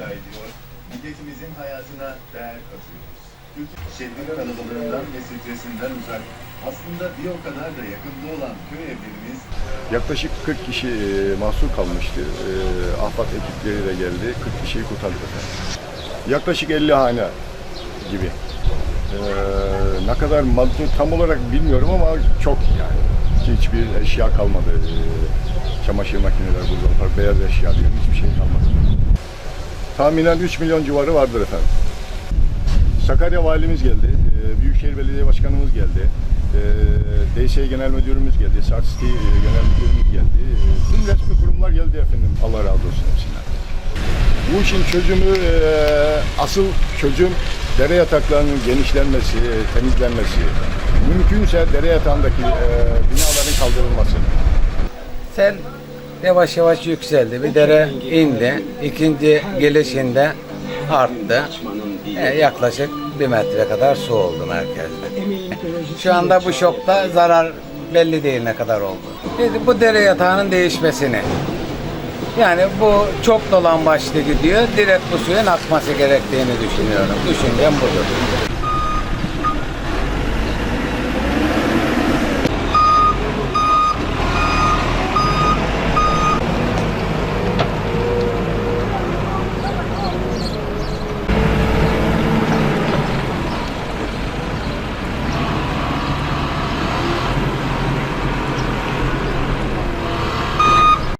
ediyor, milletimizin hayatına değer katıyoruz. Türkiye şehirler arabalarından ve stresinden uzak, aslında bir o kadar da yakında olan köy evlerimiz Yaklaşık 40 kişi e, mahsur kalmıştı. E, Ahbap ekipleri de geldi. 40 kişiyi kurtardık. Yaklaşık 50 hane gibi. E, ne kadar maddi tam olarak bilmiyorum ama çok yani. Hiçbir eşya kalmadı. E, çamaşır makineleri, buzdolaplar, beyaz eşya diyorum. Hiçbir şey kalmadı. Tahminen 3 milyon civarı vardır efendim. Sakarya Valimiz geldi, e, Büyükşehir Belediye Başkanımız geldi, DSE Genel Müdürümüz geldi, City e, Genel Müdürümüz geldi. E, Tüm resmi kurumlar geldi efendim. Allah razı olsun hepsinden. Bu işin çözümü, asıl çözüm dere yataklarının genişlenmesi, temizlenmesi. Mümkünse dere yatağındaki binaların kaldırılması. Sel yavaş yavaş yükseldi. Bir dere indi. İkinci gelişinde arttı. E, yaklaşık bir metre kadar su oldu merkezde. Şu anda bu şokta zarar belli değil ne kadar oldu. Biz bu dere yatağının değişmesini yani bu çok dolan başlı gidiyor. Direkt bu suyun akması gerektiğini düşünüyorum. Düşüncem budur.